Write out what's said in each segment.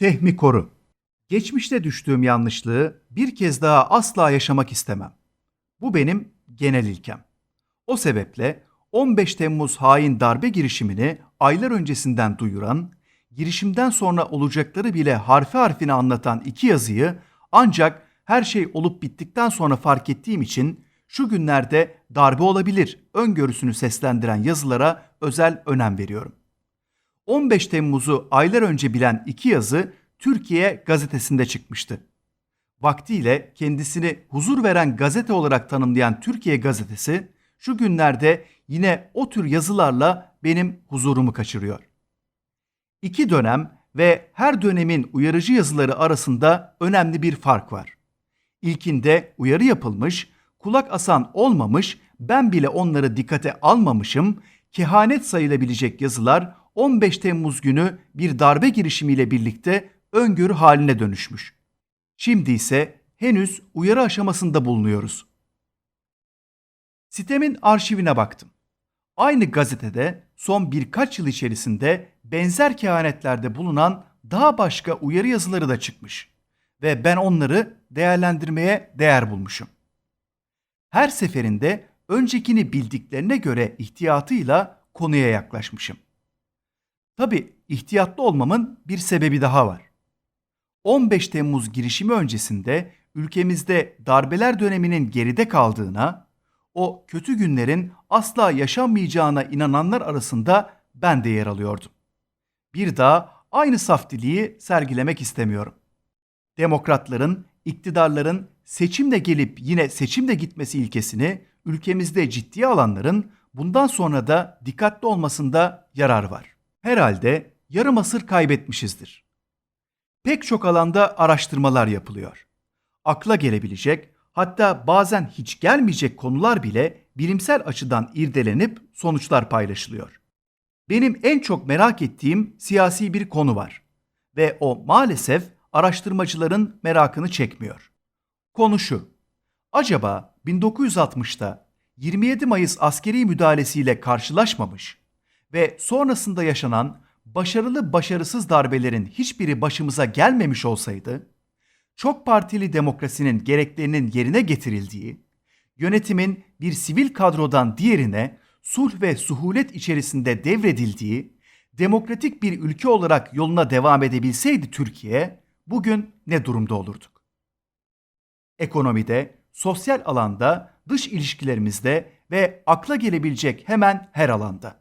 Tehmi koru. Geçmişte düştüğüm yanlışlığı bir kez daha asla yaşamak istemem. Bu benim genel ilkem. O sebeple 15 Temmuz hain darbe girişimini aylar öncesinden duyuran, girişimden sonra olacakları bile harfi harfine anlatan iki yazıyı ancak her şey olup bittikten sonra fark ettiğim için şu günlerde darbe olabilir öngörüsünü seslendiren yazılara özel önem veriyorum. 15 Temmuz'u aylar önce bilen iki yazı Türkiye gazetesinde çıkmıştı. Vaktiyle kendisini huzur veren gazete olarak tanımlayan Türkiye gazetesi şu günlerde yine o tür yazılarla benim huzurumu kaçırıyor. İki dönem ve her dönemin uyarıcı yazıları arasında önemli bir fark var. İlkinde uyarı yapılmış, kulak asan olmamış, ben bile onları dikkate almamışım, kehanet sayılabilecek yazılar 15 Temmuz günü bir darbe girişimiyle birlikte öngörü haline dönüşmüş. Şimdi ise henüz uyarı aşamasında bulunuyoruz. Sitemin arşivine baktım. Aynı gazetede son birkaç yıl içerisinde benzer kehanetlerde bulunan daha başka uyarı yazıları da çıkmış ve ben onları değerlendirmeye değer bulmuşum. Her seferinde öncekini bildiklerine göre ihtiyatıyla konuya yaklaşmışım. Tabi ihtiyatlı olmamın bir sebebi daha var. 15 Temmuz girişimi öncesinde ülkemizde darbeler döneminin geride kaldığına, o kötü günlerin asla yaşanmayacağına inananlar arasında ben de yer alıyordum. Bir daha aynı saftiliği sergilemek istemiyorum. Demokratların, iktidarların seçimle gelip yine seçimle gitmesi ilkesini ülkemizde ciddiye alanların bundan sonra da dikkatli olmasında yarar var. Herhalde yarım asır kaybetmişizdir. Pek çok alanda araştırmalar yapılıyor. Akla gelebilecek, hatta bazen hiç gelmeyecek konular bile bilimsel açıdan irdelenip sonuçlar paylaşılıyor. Benim en çok merak ettiğim siyasi bir konu var ve o maalesef araştırmacıların merakını çekmiyor. Konu şu. Acaba 1960'ta 27 Mayıs askeri müdahalesiyle karşılaşmamış ve sonrasında yaşanan başarılı başarısız darbelerin hiçbiri başımıza gelmemiş olsaydı, çok partili demokrasinin gereklerinin yerine getirildiği, yönetimin bir sivil kadrodan diğerine sulh ve suhulet içerisinde devredildiği, demokratik bir ülke olarak yoluna devam edebilseydi Türkiye, bugün ne durumda olurduk? Ekonomide, sosyal alanda, dış ilişkilerimizde ve akla gelebilecek hemen her alanda.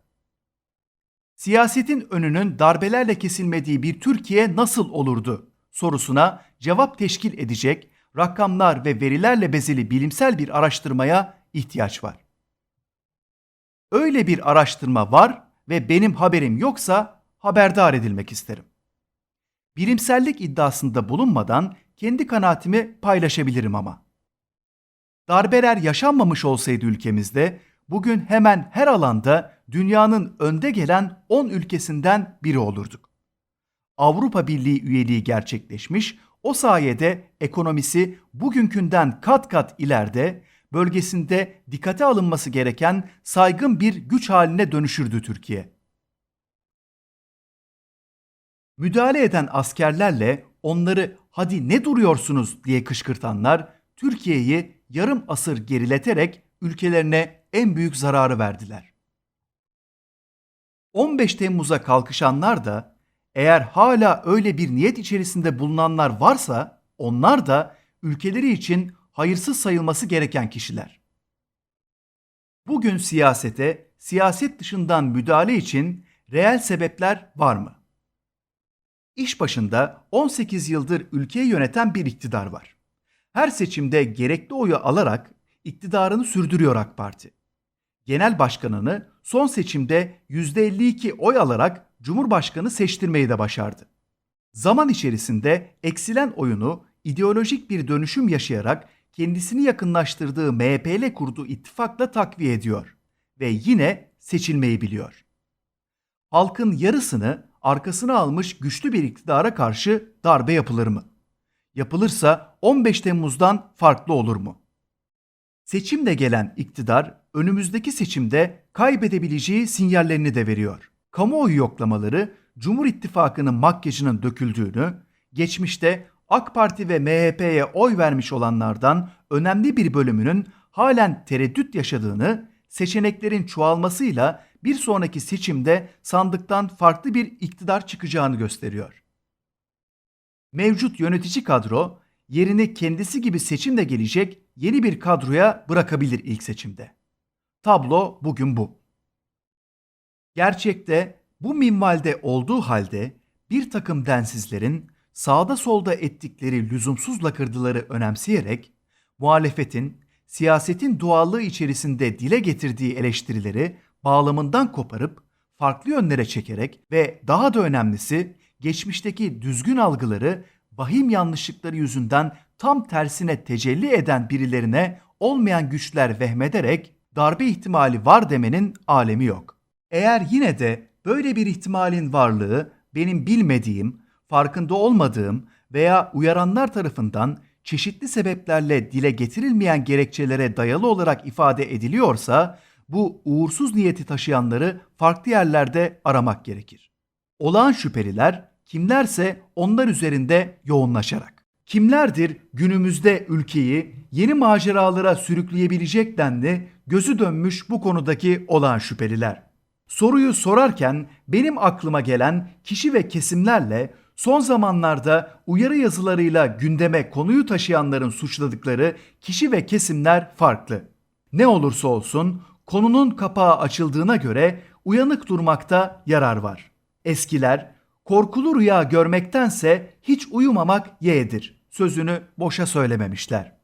Siyasetin önünün darbelerle kesilmediği bir Türkiye nasıl olurdu sorusuna cevap teşkil edecek rakamlar ve verilerle bezeli bilimsel bir araştırmaya ihtiyaç var. Öyle bir araştırma var ve benim haberim yoksa haberdar edilmek isterim. Bilimsellik iddiasında bulunmadan kendi kanaatimi paylaşabilirim ama. Darbeler yaşanmamış olsaydı ülkemizde bugün hemen her alanda dünyanın önde gelen 10 ülkesinden biri olurduk. Avrupa Birliği üyeliği gerçekleşmiş, o sayede ekonomisi bugünkünden kat kat ileride, bölgesinde dikkate alınması gereken saygın bir güç haline dönüşürdü Türkiye. Müdahale eden askerlerle onları hadi ne duruyorsunuz diye kışkırtanlar Türkiye'yi yarım asır gerileterek ülkelerine en büyük zararı verdiler. 15 Temmuz'a kalkışanlar da eğer hala öyle bir niyet içerisinde bulunanlar varsa onlar da ülkeleri için hayırsız sayılması gereken kişiler. Bugün siyasete, siyaset dışından müdahale için reel sebepler var mı? İş başında 18 yıldır ülkeyi yöneten bir iktidar var. Her seçimde gerekli oyu alarak iktidarını sürdürüyor AK Parti. Genel başkanını son seçimde %52 oy alarak Cumhurbaşkanı seçtirmeyi de başardı. Zaman içerisinde eksilen oyunu ideolojik bir dönüşüm yaşayarak kendisini yakınlaştırdığı MHP ile kurduğu ittifakla takviye ediyor ve yine seçilmeyi biliyor. Halkın yarısını arkasına almış güçlü bir iktidara karşı darbe yapılır mı? Yapılırsa 15 Temmuz'dan farklı olur mu? Seçimle gelen iktidar önümüzdeki seçimde kaybedebileceği sinyallerini de veriyor. Kamuoyu yoklamaları Cumhur İttifakı'nın makyajının döküldüğünü, geçmişte AK Parti ve MHP'ye oy vermiş olanlardan önemli bir bölümünün halen tereddüt yaşadığını, seçeneklerin çoğalmasıyla bir sonraki seçimde sandıktan farklı bir iktidar çıkacağını gösteriyor. Mevcut yönetici kadro yerini kendisi gibi seçimle gelecek yeni bir kadroya bırakabilir ilk seçimde. Tablo bugün bu. Gerçekte bu minvalde olduğu halde bir takım densizlerin sağda solda ettikleri lüzumsuz lakırdıları önemseyerek muhalefetin siyasetin doğallığı içerisinde dile getirdiği eleştirileri bağlamından koparıp farklı yönlere çekerek ve daha da önemlisi geçmişteki düzgün algıları vahim yanlışlıkları yüzünden tam tersine tecelli eden birilerine olmayan güçler vehmederek darbe ihtimali var demenin alemi yok. Eğer yine de böyle bir ihtimalin varlığı benim bilmediğim, farkında olmadığım veya uyaranlar tarafından çeşitli sebeplerle dile getirilmeyen gerekçelere dayalı olarak ifade ediliyorsa bu uğursuz niyeti taşıyanları farklı yerlerde aramak gerekir. Olağan şüpheliler kimlerse onlar üzerinde yoğunlaşarak. Kimlerdir günümüzde ülkeyi yeni maceralara sürükleyebilecek denli gözü dönmüş bu konudaki olağan şüpheliler? Soruyu sorarken benim aklıma gelen kişi ve kesimlerle son zamanlarda uyarı yazılarıyla gündeme konuyu taşıyanların suçladıkları kişi ve kesimler farklı. Ne olursa olsun konunun kapağı açıldığına göre uyanık durmakta yarar var. Eskiler korkulu rüya görmektense hiç uyumamak yeğdir sözünü boşa söylememişler.